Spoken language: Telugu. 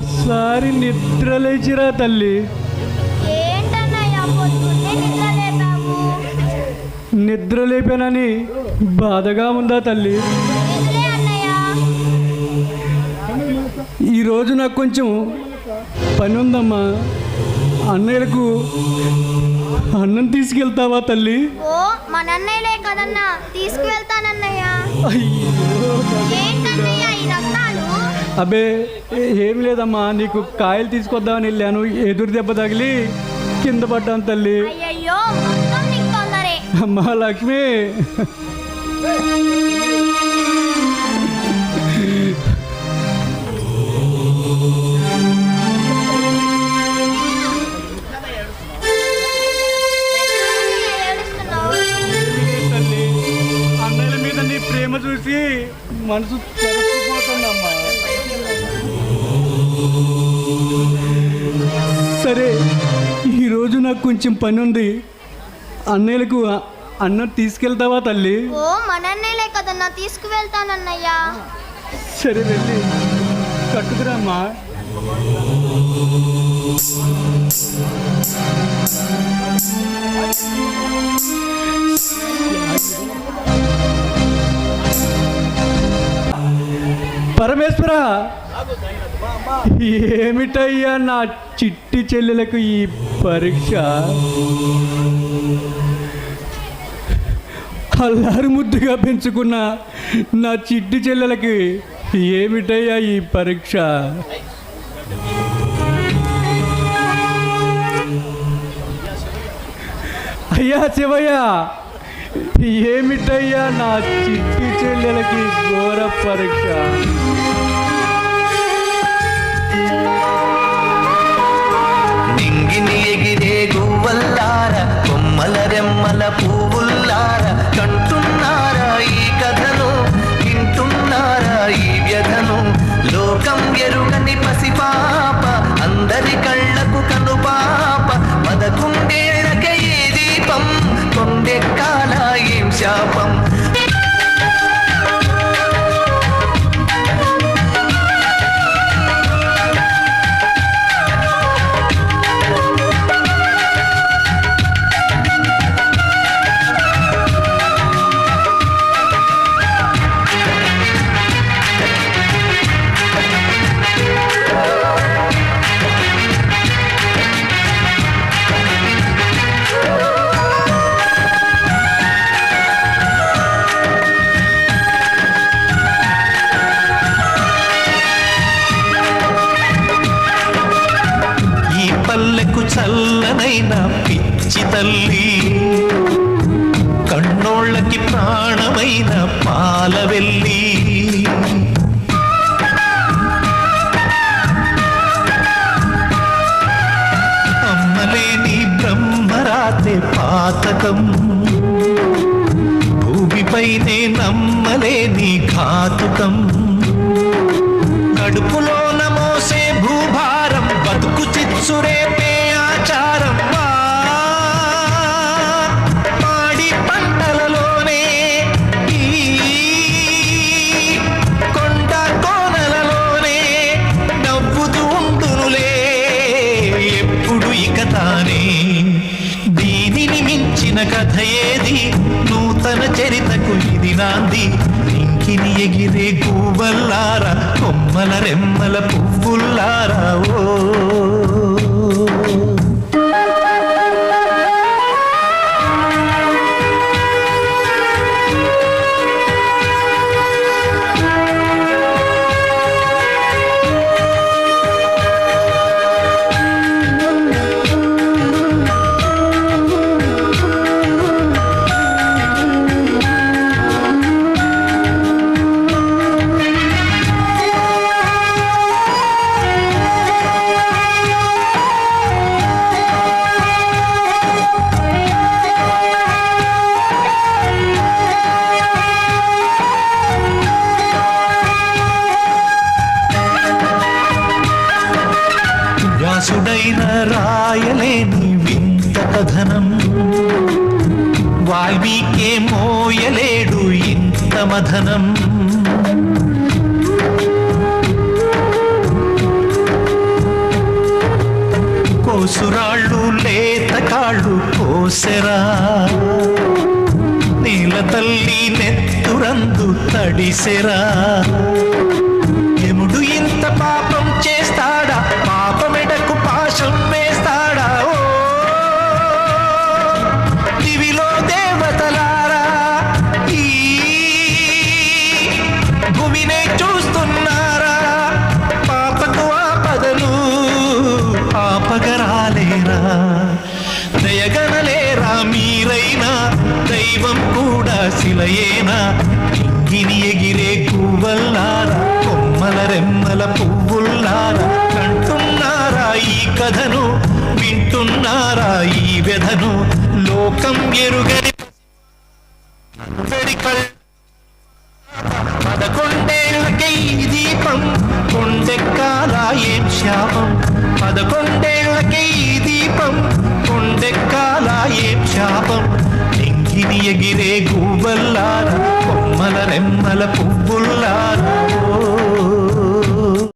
సారి నిద్ర లేచిరా తల్లి నిద్ర లేపానని బాధగా ఉందా తల్లి? ఈరోజు నాకు కొంచెం పని ఉందమ్మా అన్నయ్యలకు అన్నం తీసుకెళ్తావా తల్లి? ఓ మన అన్నయ్యలే కదన్నా. తీసుకువెళ్తానన్నయ్య. అయ్యో. ఏంటన్నయ్య ఈ రత్నాలు? అబే ఏ- లేదమ్మా నీకు కాయలు తీసుకొద్దామని వెళ్ళాను. ఎదురు దెబ్బ తగిలి కింద పడ్డాను తల్లి. అమ్మా లక్ష్మి. ఏడుస్తున్నావు సరే ఈరోజు నాకు కొంచెం పని ఉంది అన్నయ్యలకు అన్నం తీసుకెళ్తావా తల్లి? ఓ మన అన్నయ్యలే కదన్నా తీసుకువెళ్తానన్నయ్య. సరే వెళ్ళి కట్టుకురామ్మా పరమేశ్వర! ఏమిటయ్యా నా చిట్టి చెల్లెలకు ఈ పరీక్ష? అల్లారు ముద్దుగా పెంచుకున్న నా చిట్టి చెల్లెలకి ఏమిటయ్యా ఈ పరీక్ష? అయ్యా శివయ్య ఏమిటయ్యా నా చిట్టి చెల్లెలకి ఘోర పరీక్ష? ఎగిని ఎగిరే గువ్వల్లార కొమ్మల రెమ్మల పువ్వుల్లార కంట పాతకం. భూమిపైనే నమ్మలేని ఘాతుకం. కడుపులో చరితకు ఇది నాంది. రింకిని ఎగిరే గువ్వల్లారా కొమ్మల రెమ్మల పువ్వుల్లారా ఓ వ్యాసుడైన రాయలేని వింత కథనం. వాల్మీకే మోయలేడు ఇంత మథనం కోసురాళ్ళు లేత కాళ్ళు కోసెరా. నీల తల్లి నెత్తురందు తడిసెరా. శిలయేనా ఇంగిని ఎగిరే గువ్వల్లారా కొమ్మల రెమ్మల పువ్వుల్లారా కంటున్నారా ఈ కథను వింటున్నారా ఈ వ్యధను లోకం ఎరుగని వెడికల్ దీపం కొండెక్కాలా ఏం శాపం? పదకొండేళ్ళకై దీపం ఎగిరి ఎగిరే గువ్వల్లారా కొమ్మల రెమ్మల పువ్వుల్లారా.